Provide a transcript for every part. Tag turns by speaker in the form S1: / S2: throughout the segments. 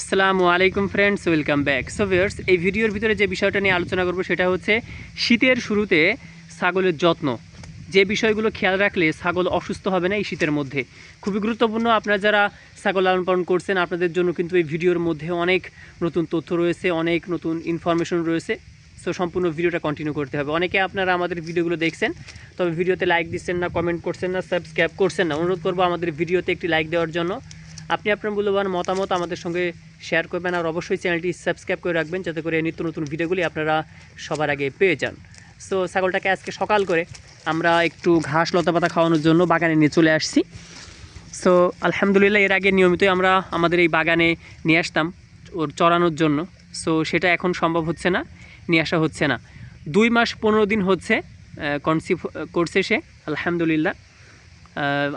S1: আসসালামু আলাইকুম friends welcome back so viewers এই ভিডিওর ভিতরে যে বিষয়টা নিয়ে আলোচনা করব সেটা হচ্ছে শীতের শুরুতে ছাগলের যত্ন। যে বিষয়গুলো খেয়াল রাখলে ছাগল অসুস্থ হবে না এই শীতের মধ্যে। খুবই গুরুত্বপূর্ণ, আপনারা যারা ছাগল লালন পালন করছেন, আপনাদের জন্য কিন্তু এই ভিডিওর মধ্যে অনেক নতুন তথ্য রয়েছে, অনেক নতুন ইনফরমেশন রয়েছে। সো সম্পূর্ণ ভিডিওটা কন্টিনিউ করতে হবে। অনেকে আপনারা আমাদের ভিডিওগুলো দেখছেন, তবে ভিডিওতে লাইক দিচ্ছেন না কমেন্ট করছেন না সাবস্ক্রাইব করছেন না। অনুরোধ করব আমাদের ভিডিওতে একটি লাইক দেওয়ার জন্য। আপনি আপনার মূল্যবান মতামত আমাদের সঙ্গে শেয়ার করবেন আর অবশ্যই চ্যানেলটি সাবস্ক্রাইব করে রাখবেন যাতে করে নিত্য নতুন ভিডিওগুলি আপনারা সবার আগে পেয়ে যান। সো ছাগলটাকে আজকে সকাল করে আমরা একটু ঘাস লতা পাতা খাওয়ানোর জন্য বাগানে নিয়ে চলে আসছি। সো আলহামদুলিল্লাহ এর আগে নিয়মিতই আমরা আমাদের এই বাগানে নিয়ে আসতাম ওর চড়ানোর জন্য। সো সেটা এখন সম্ভব হচ্ছে না, নিয়ে আসা হচ্ছে না। দুই মাস পনেরো দিন হচ্ছে কনসিভ করছে সে, আলহামদুলিল্লাহ।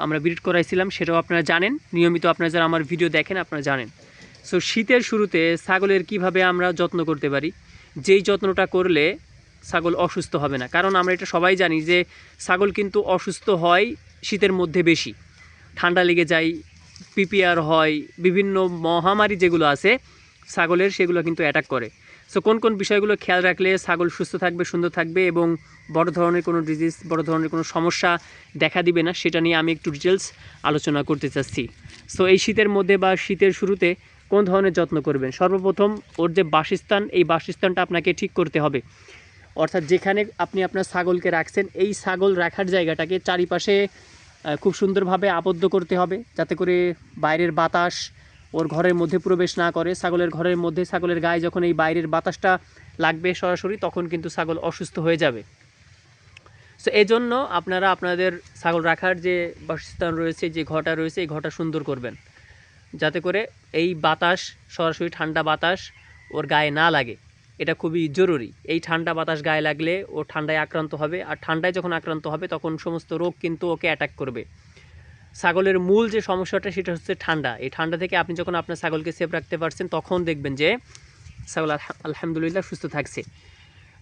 S1: আমরা বিট করাইছিলাম, সেটাও আপনারা জানেন। নিয়মিত আপনারা যারা আমার ভিডিও দেখেন, আপনারা জানেন। সো শীতের শুরুতে ছাগলের কীভাবে আমরা যত্ন করতে পারি? যেই যত্নটা করলে ছাগল অসুস্থ হবে না। কারণ আমরা এটা সবাই জানি যে ছাগল কিন্তু অসুস্থ হয় শীতের মধ্যে বেশি। ঠান্ডা লেগে যায়, পিপিআর হয়, বিভিন্ন মহামারী যেগুলো আছে, ছাগলের সেগুলো কিন্তু অ্যাটাক করে। সো কোন কোন বিষয়গুলো খেয়াল রাখলে ছাগল সুস্থ থাকবে, সুন্দর থাকবে এবং বড় ধরনের কোনো ডিজিজ বড় ধরনের কোনো সমস্যা দেখা দিবে না, সেটা নিয়ে আমি একটু ডিটেলস আলোচনা করতে চাচ্ছি। সো এই শীতের মধ্যে বা শীতের শুরুতে কোন ধরনের যত্ন করবেন? সর্বপ্রথম ওর যে বাসস্থান, এই বাসস্থানটা আপনাকে ঠিক করতে হবে। অর্থাৎ যেখানে আপনি আপনার ছাগলকে রাখছেন, এই ছাগল রাখার জায়গাটাকে চারিপাশে খুব সুন্দরভাবে আবদ্ধ করতে হবে, যাতে করে বাইরের বাতাস ওর ঘরের মধ্যে প্রবেশ না করে। ছাগলের ঘরের মধ্যে, ছাগলের গায়ে যখন এই বাইরের বাতাসটা লাগবে সরাসরি, তখন কিন্তু ছাগল অসুস্থ হয়ে যাবে। সো এই জন্য আপনারা আপনাদের ছাগল রাখার যে বাসস্থান রয়েছে, যে ঘরটা রয়েছে, এই ঘরটা সুন্দর করবেন। যাতে করে এই বাতাস, সরাসরি ঠান্ডা বাতাস ওর গায়ে না লাগে। এটা খুবই জরুরি। এই ঠান্ডা বাতাস গায়ে লাগলে ও ঠান্ডায় আক্রান্ত হবে। আর ঠান্ডায় যখন আক্রান্ত হবে, তখন সমস্ত রোগ কিন্তু ওকে অ্যাটাক করবে। ছাগলের মূল যে সমস্যাটা, সেটা হচ্ছে ঠান্ডা। এই ঠান্ডা থেকে আপনি যখন আপনার ছাগলকে সেফ রাখতে পারছেন, তখন দেখবেন যে ছাগল আলহা- আলহামদুলিল্লাহ সুস্থ থাকছে।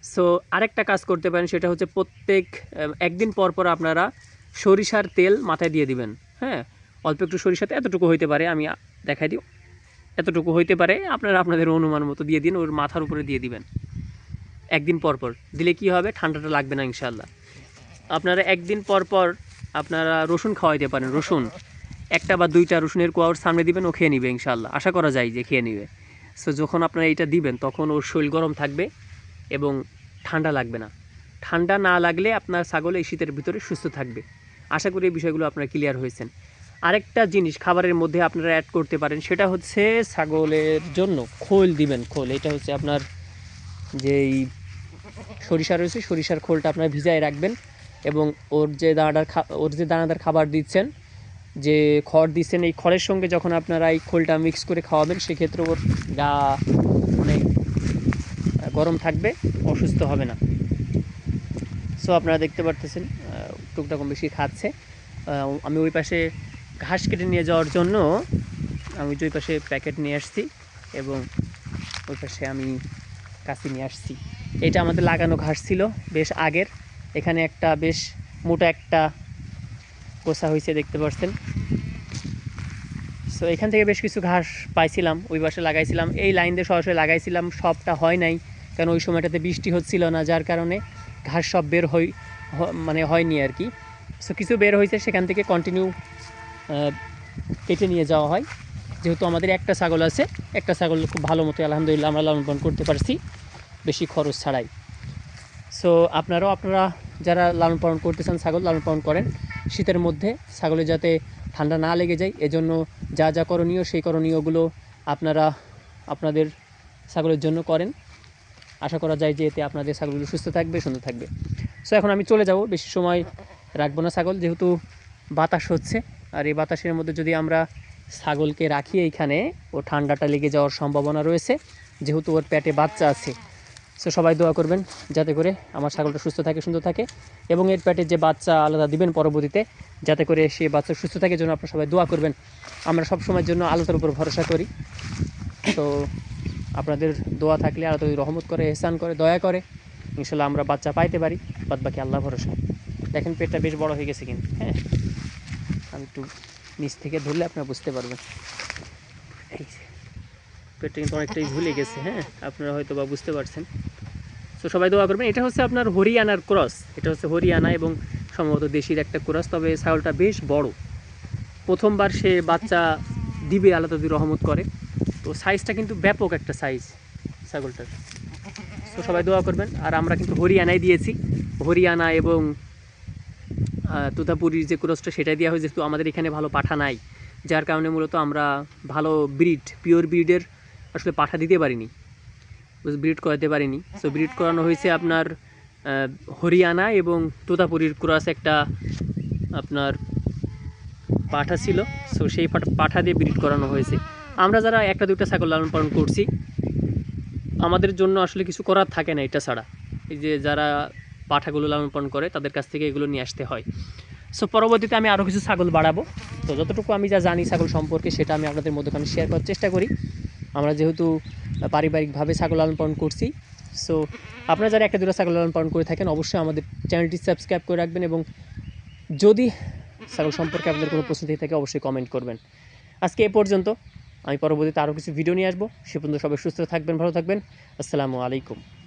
S1: সো আরেকটা কাজ করতে পারেন, সেটা হচ্ছে প্রত্যেক একদিন পর পর আপনারা সরিষার তেল মাথায় দিয়ে দিবেন। হ্যাঁ? অল্প একটু সরিষাতে এতটুকু হইতে পারে, আমি দেখাই দিই। এতটুকু হইতে পারে, আপনারা আপনাদের অনুমান মতো দিয়ে দিন, ওর মাথার উপরে দিয়ে দিবেন। একদিন পর পর, দিলে কি হবে? ঠান্ডাটা লাগবে না ইনশাল্লাহ আপনারা একদিন পর পর আপনারা রসুন খাওয়াইতে পারেন, রসুন। একটা বা দুইটা রসুনের কোয়া ওর সামনে দিবেন, ও খেয়ে নিবে ইনশাল্লাহ আশা করা যায় যে খেয়ে নিবে। সো যখন আপনারা এইটা দিবেন, তখন ওর শরীর গরম থাকবে এবং ঠান্ডা লাগবে না। ঠান্ডা না লাগলে আপনার ছাগল এই শীতের ভিতরে সুস্থ থাকবে। আশা করি এই বিষয়গুলো আপনারা ক্লিয়ার হয়েছেন। আরেকটা জিনিস খাবারের মধ্যে আপনারা অ্যাড করতে পারেন সেটা হচ্ছে ছাগলের জন্য খোল দিবেন খোল। এটা হচ্ছে আপনার যেই সরিষা রয়েছে সরিষার খোলটা আপনারা ভিজায় রাখবেন এবং ওর যে দানাদার ওর যে দানাদার খাবার দিচ্ছেন যে খড় দিচ্ছেন এই খড়ের সঙ্গে যখন আপনারা এই খোলটা মিক্স করে খাওয়াবেন সেক্ষেত্রে ওর গা মানে গরম থাকবে অসুস্থ হবে না। সো আপনারা দেখতে পারতেছেন আহ, টুকটা কম বেশি খাচ্ছে। আমি ওই পাশে ঘাস কেটে নিয়ে যাওয়ার জন্য আমি ওই পাশে প্যাকেট নিয়ে আসছি এবং ওই পাশে আমি কাছে নিয়ে আসছি। এটা আমাদের লাগানো ঘাস ছিল বেশ আগের। এখানে একটা বেশ মোটা একটা কোষা হয়েছে, দেখতে পাচ্ছেন সো এখান থেকে বেশ কিছু ঘাস পাইছিলাম, ওই পাশে লাগাইছিলাম। এই লাইন দিয়ে সরাসরি লাগাইছিলাম, সবটা হয় নাই, কারণ ওই সময়টাতে বৃষ্টি হচ্ছিল না, যার কারণে ঘাস সব বের হই মানে হয়নি আর কি। সো কিছু বের হয়েছে, সেখান থেকে কন্টিনিউ কেটে নিয়ে যাওয়া হয়। যেহেতু আমাদের একটা ছাগল আছে, একটা ছাগল খুব ভালো মতো আলহামদুলিল্লাহ আমরা লালন পালন করতে পারছি, বেশি খরচ ছাড়াই। সো আপনারাও, আপনারা যারা লালন পালন করতে চান, ছাগল লালন পালন করেন, শীতের মধ্যে ছাগলের যাতে ঠান্ডা না লেগে যায়, এজন্য যা যা করণীয়, সেই করণীয়গুলো আপনারা আপনাদের ছাগলের জন্য করেন। আশা করা যায় যে এতে আপনাদের ছাগলগুলো সুস্থ থাকবে, সুন্দর থাকবে। সো এখন আমি চলে যাব, বেশি সময় রাখব না ছাগল, যেহেতু বাতাস হচ্ছে। আর এই বাতাসের মধ্যে যদি আমরা ছাগলকে রাখি এইখানে, ও ঠান্ডাটা লেগে যাওয়ার সম্ভাবনা রয়েছে, যেহেতু ওর পেটে বাচ্চা আছে। সো সবাই দোয়া করবেন যাতে করে আমার ছাগলটা সুস্থ থাকে, সুন্দর থাকে, এবং এর পেটে যে বাচ্চা আলাদা দিবেন পরবর্তীতে, যাতে করে সে বাচ্চা সুস্থ থাকে জন্য আপনারা সবাই দোয়া করবেন। আমরা সব সময়ের জন্য আলোতার উপর ভরসা করি। তো আপনাদের দোয়া থাকলে আল্লাহ যদি রহমত করে, এহসান করে, দয়া করে ইনশাল্লাহ আমরা বাচ্চা পাইতে পারি বাদ বাকি আল্লাহ ভরসা। দেখেন পেটটা বেশ বড় হয়ে গেছে কিন্তু হ্যাঁ। একটু নিচ থেকে ধরলে আপনারা বুঝতে পারবেন। পেটটা কিন্তু অনেকটাই ঝুলে গেছে হ্যাঁ? আপনারা হয়তো বা বুঝতে পারছেন। তো সবাই দোয়া করবেন। এটা হচ্ছে আপনার হরিয়ানার ক্রস। এটা হচ্ছে হরিয়ানা এবং সম্ভবত দেশির একটা ক্রস, তবে ছাগলটা বেশ বড়। প্রথমবার সে বাচ্চা দিবে আল্লাহ যদি রহমত করে। তো সাইজটা কিন্তু ব্যাপক একটা সাইজ ছাগলটার। তো সবাই দোয়া করবেন। আর আমরা কিন্তু হরিয়ানায় দিয়েছি। হরিয়ানা এবং তোতাপুরির যে ক্রসটা সেটাই দেওয়া হয়েছে যেহেতু আমাদের এখানে ভালো পাঠা নাই। যার কারণে মূলত আমরা ভালো ব্রিড, পিওর ব্রিডের আসলে পাঠা দিতে পারিনি। ব্রিড করাতে পারিনি। সো ব্রিড করানো হয়েছে আপনার হরিয়ানা এবং তোতাপুরির ক্রস একটা আপনার পাঠা ছিল। সো সেই পাঠা- পাঠা দিয়ে ব্রিড করানো হয়েছে। আমরা যারা একটা দুটা ছাগল লালন পালন করছি, আমাদের জন্য আসলে কিছু করার থাকে না এটা ছাড়া। এই যে যারা পাঠাগুলো লালন পালন করে তাদের কাছ থেকে এগুলো নিয়ে আসতে হয়। সো পরবর্তীতে আমি আরও কিছু ছাগল বাড়াবো। তো যতটুকু আমি যা জানি ছাগল সম্পর্কে সেটা আমি আপনাদের মধ্যখানে শেয়ার করার চেষ্টা করি। আমরা যেহেতু পারিবারিকভাবে ছাগল লালন পালন করছি সো আপনারা যারা একটা দুটো ছাগল লালন পালন করে থাকেন, অবশ্যই আমাদের চ্যানেলটি সাবস্ক্রাইব করে রাখবেন এবং যদি ছাগল সম্পর্কে আপনাদের কোনো প্রশ্ন থেকে থাকে, অবশ্যই কমেন্ট করবেন। আজকে এ পর্যন্ত আমি পরবর্তীতে আরও কিছু ভিডিও নিয়ে আসব। সে পর্যন্ত সবাই সুস্থ থাকবেন, ভালো থাকবেন। আসসালামু আলাইকুম।